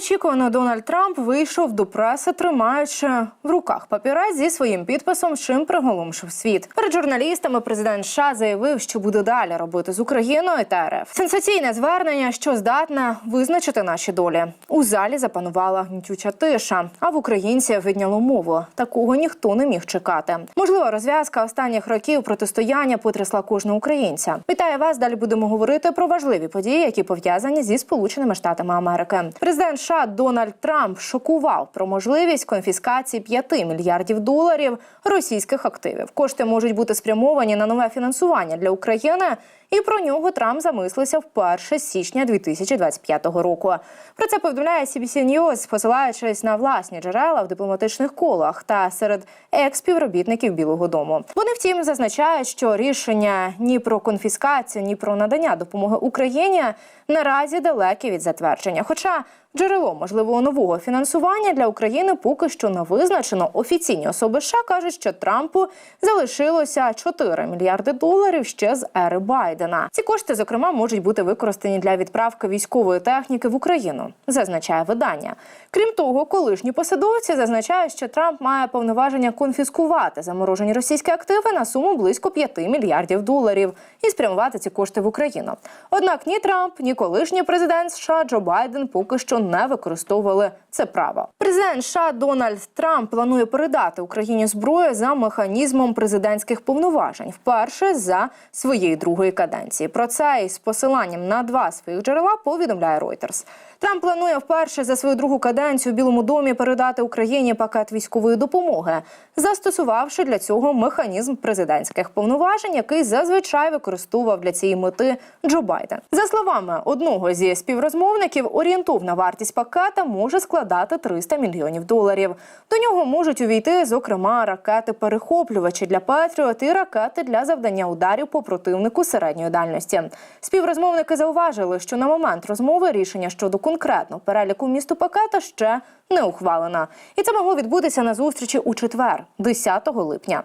Неочікувано Дональд Трамп вийшов до преси, тримаючи в руках папірець зі своїм підписом, чим приголомшив світ. Перед журналістами президент США заявив, що буде далі робити з Україною та РФ. Сенсаційне звернення, що здатне визначити наші долі. У залі запанувала гнітюча тиша, а в українців відняло мову. Такого ніхто не міг чекати. Можливо, розв'язка останніх років протистояння потрясла кожного українця. Вітаю вас. Далі будемо говорити про важливі події, які пов'язані зі Сполученими Штатами Америки. Президент США Дональд Трамп шокував про можливість конфіскації 5 мільярдів доларів російських активів. Кошти можуть бути спрямовані на нове фінансування для України. І про нього Трамп замислився вперше з січня 2025 року. Про це повідомляє CBC News, посилаючись на власні джерела в дипломатичних колах та серед екс-співробітників Білого Дому. Вони втім зазначають, що рішення ні про конфіскацію, ні про надання допомоги Україні наразі далекі від затвердження. Хоча Джерело можливого нового фінансування для України поки що не визначено. Офіційні особи США кажуть, що Трампу залишилося 4 мільярди доларів ще з ери Байдена. Ці кошти, зокрема, можуть бути використані для відправки військової техніки в Україну, зазначає видання. Крім того, колишні посадовці зазначають, що Трамп має повноваження конфіскувати заморожені російські активи на суму близько 5 мільярдів доларів і спрямувати ці кошти в Україну. Однак ні Трамп, ні колишній президент США Джо Байден поки що не використовували це право. Президент США Дональд Трамп планує передати Україні зброю за механізмом президентських повноважень вперше за своєї другої каденції. Про це із посиланням на два своїх джерела повідомляє Reuters. Трамп планує вперше за свою другу каденцію в Білому домі передати Україні пакет військової допомоги, застосувавши для цього механізм президентських повноважень, який зазвичай використовував для цієї мети Джо Байден. За словами одного зі співрозмовників, орієнтовна вартість пакета може складати 300 мільйонів доларів. До нього можуть увійти, зокрема, ракети-перехоплювачі для Петріот і ракети для завдання ударів по противнику середньої дальності. Співрозмовники зауважили, що на момент розмови рішення щодо конкретного переліку місту пакета ще не ухвалено. І це могло відбутися на зустрічі у четвер, 10 липня.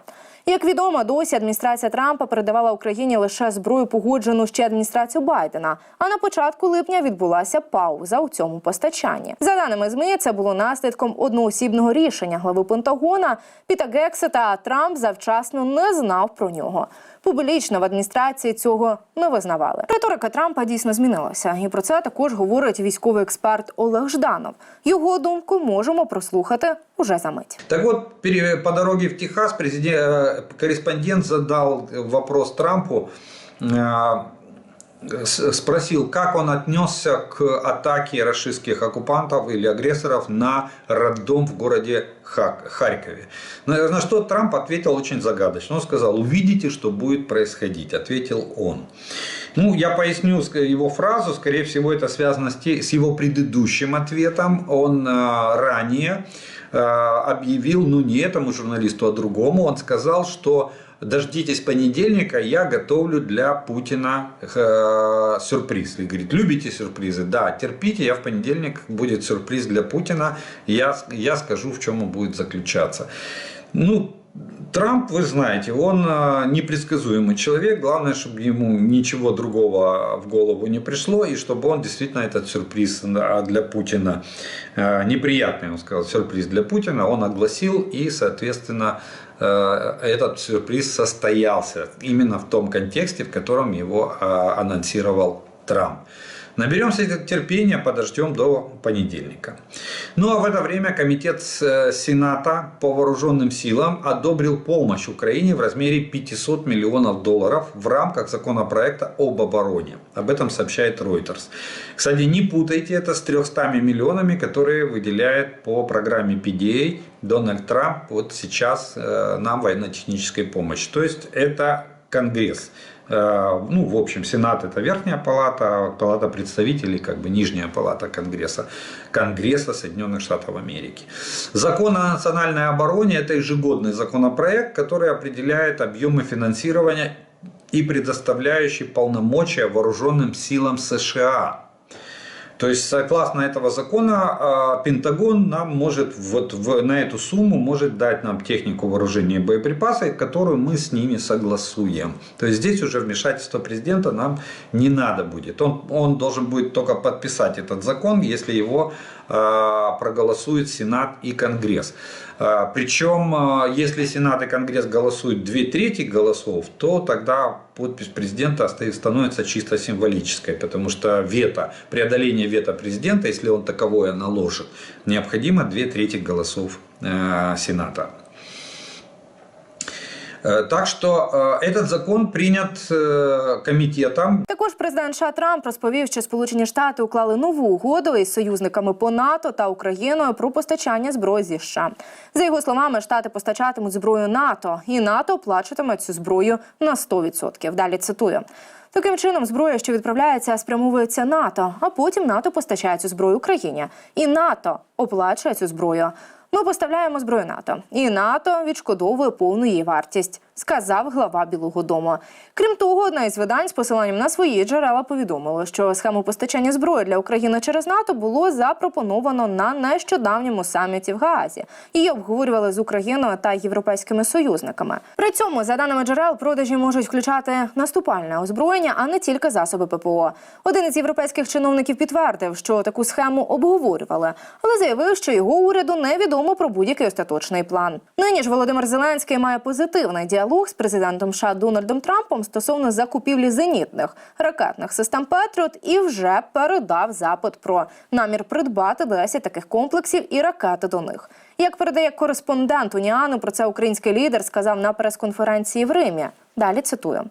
Як відомо, досі адміністрація Трампа передавала Україні лише зброю, погоджену ще адміністрацією Байдена. А на початку липня відбулася пауза у цьому постачанні. За даними ЗМІ, це було наслідком одноосібного рішення глави Пентагона Піта Гексета. А Трамп завчасно не знав про нього. Публічно в адміністрації цього не визнавали. Риторика Трампа дійсно змінилася, і про це також говорить військовий експерт Олег Жданов. Його думку можемо прослухати уже за мить. Так от по дорозі в Техас президент, кореспондент задав вопрос Трампу, э, спросил, как он отнесся к атаке российских оккупантов или агрессоров на роддом в городе Харькове. На что Трамп ответил очень загадочно. Он сказал, увидите, что будет происходить, ответил он. Ну, я поясню его фразу. Скорее всего, это связано с его предыдущим ответом. Он э, ранее э, объявил, ну не этому журналисту, а другому, он сказал, что дождитесь понедельника, я готовлю для Путина э, сюрприз. И говорит, любите сюрпризы? Да, терпите, я в понедельник будет сюрприз для Путина, я, я скажу, в чем он будет заключаться. Ну, Трамп, вы знаете, он э, непредсказуемый человек. Главное, чтобы ему ничего другого в голову не пришло, и чтобы он действительно этот сюрприз для Путина, э, неприятный, он сказал, сюрприз для Путина, он огласил, и, соответственно, э, этот сюрприз состоялся именно в том контексте, в котором его анонсировал Трамп. Наберемся терпения, подождем до понедельника. Ну а в это время Комитет э, Сената по вооруженным силам одобрил помощь Украине в размере 500 миллионов долларов в рамках законопроекта об обороне. Об этом сообщает Reuters. Кстати, не путайте это с 300 миллионами, которые выделяет по программе PDA Дональд Трамп вот сейчас э, нам военно-технической помощи. То есть это Конгресс. Э, Ну, в общем, Сенат это верхняя палата, палата представителей как бы нижняя палата Конгресса. Конгресса Соединенных Штатов Америки. Закон о национальной обороне – это ежегодный законопроект, который определяет объемы финансирования и предоставляющий полномочия вооруженным силам США. То есть, согласно этого закона, а, Пентагон нам может вот в, на эту сумму может дать нам технику вооружения и боеприпасы, которую мы с ними согласуем. То есть здесь уже вмешательство президента нам не надо будет. Он, он должен будет только подписать этот закон, если его а, проголосует Сенат и Конгресс. А, Причем, если Сенат и Конгресс голосуют две трети голосов, то тогда подпись президента становится чисто символической, потому что вето, преодоление вето президента, если он таковое наложит, необходимо две трети голосов э, Сената. Э, Так что э, этот закон принят э, комитетом, Також президент США Трамп розповів, що Сполучені Штати уклали нову угоду із союзниками по НАТО та Україною про постачання зброї зі США. За його словами, штати постачатимуть зброю НАТО, і НАТО оплачуватиме цю зброю на 100%. Далі цитую. Таким чином, зброя, що відправляється, спрямовується НАТО, а потім НАТО постачає цю зброю Україні, і НАТО оплачує цю зброю. Ми поставляємо зброю НАТО, і НАТО відшкодовує повну її вартість, сказав глава Білого Дому. Крім того, одна із видань з посиланням на свої джерела повідомила, що схему постачання зброї для України через НАТО було запропоновано на нещодавньому саміті в Гаазі. Її обговорювали з Україною та європейськими союзниками. При цьому, за даними джерел, продажі можуть включати наступальне озброєння, а не тільки засоби ППО. Один із європейських чиновників підтвердив, що таку схему обговорювали, але заявив, що його уряду невідомо про будь-який остаточний план. Нині ж Володимир Зеленський має позитивний діалог з президентом США Дональдом Трампом стосовно закупівлі зенітних ракетних систем Петріот і вже передав запит про намір придбати 10 таких комплексів і ракети до них. Як передає кореспондент Уніану, про це український лідер сказав на прес-конференції в Римі. Далі цитую.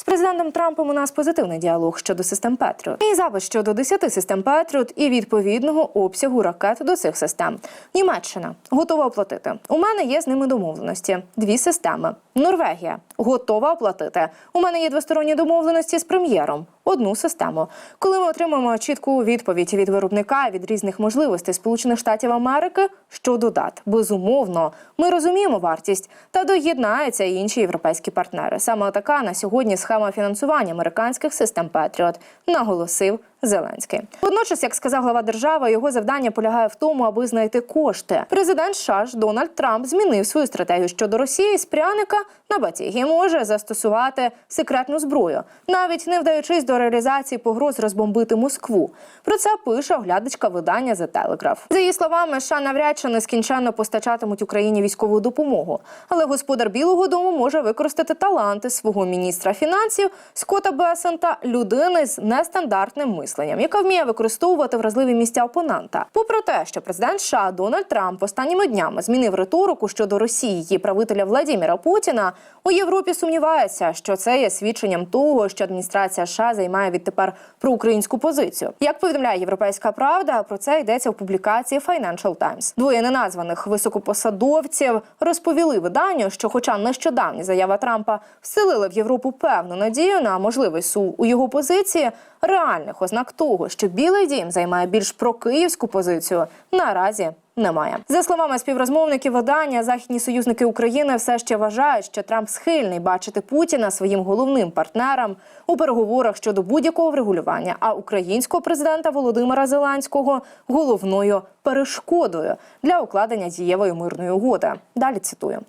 З президентом Трампом у нас позитивний діалог щодо систем Петріот. І запит щодо 10 систем Петріот і відповідного обсягу ракет до цих систем. Німеччина готова оплатити. У мене є з ними домовленості. Дві системи. Норвегія готова оплатити. У мене є двосторонні домовленості з прем'єром. Одну систему. Коли ми отримаємо чітку відповідь від виробника від різних можливостей Сполучених Штатів Америки, що додат Безумовно, ми розуміємо вартість та доєднаються і інші європейські партнери. Саме така на сьогодні схема фінансування американських систем Петріот, наголосив Зеленський. Водночас, як сказав глава держави, його завдання полягає в тому, аби знайти кошти. Президент США ж Дональд Трамп змінив свою стратегію щодо Росії з пряника на батіг і може застосувати секретну зброю, навіть не вдаючись до реалізації погроз розбомбити Москву. Про це пише оглядачка видання The Telegraph. За її словами, США навряд чи нескінченно постачатимуть Україні військову допомогу, але господар Білого Дому може використати таланти свого міністра фінансів Скотта Бесента, людини з нестандартним мисленням, яка вміє використовувати вразливі місця опонента. Попри те, що президент США Дональд Трамп останніми днями змінив риторику щодо Росії і правителя Владіміра Путіна, у Європі сумніваються, що це є свідченням того, що адміністрація США займає відтепер проукраїнську позицію. Як повідомляє Європейська Правда, про це йдеться в публікації Financial Times. Двоє неназваних високопосадовців розповіли виданню, що, хоча нещодавні заява Трампа вселила в Європу певну надію на можливий сув у його позиції, реальних ознак того, що Білий Дім займає більш прокиївську позицію, наразі немає. За словами співрозмовників видання, західні союзники України все ще вважають, що Трамп схильний бачити Путіна своїм головним партнером у переговорах щодо будь-якого врегулювання, а українського президента Володимира Зеленського головною перешкодою для укладення дієвої мирної угоди. Далі цитую: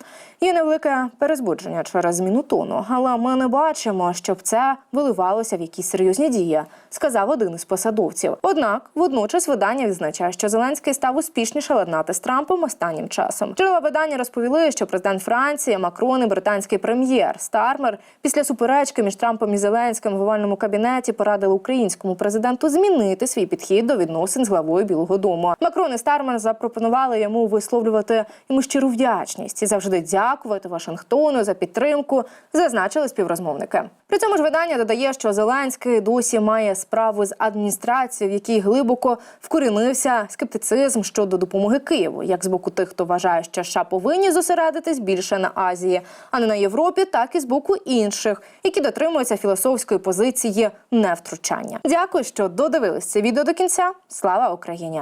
є невелике перезбудження через зміну тону, але ми не бачимо, щоб це виливалося в якісь серйозні дії, сказав один із посадовців. Однак, водночас видання відзначає, що Зеленський став успішніше ладнати з Трампом останнім часом. Джерела видання розповіли, що президент Франції Макрон і британський прем'єр Стармер після суперечки між Трампом і Зеленським в овальному кабінеті порадили українському президенту змінити свій підхід до відносин з главою Білого Дому. Макрон і запропонували йому висловлювати йому щиру вдячність і завжди дякувати Вашингтону за підтримку, зазначили співрозмовники. При цьому ж видання додає, що Зеленський досі має справу з адміністрацією, в якій глибоко вкорінився скептицизм щодо допомоги Києву, як з боку тих, хто вважає, що США повинні зосередитись більше на Азії, а не на Європі, так і з боку інших, які дотримуються філософської позиції невтручання. Дякую, що додивились це відео до кінця. Слава Україні!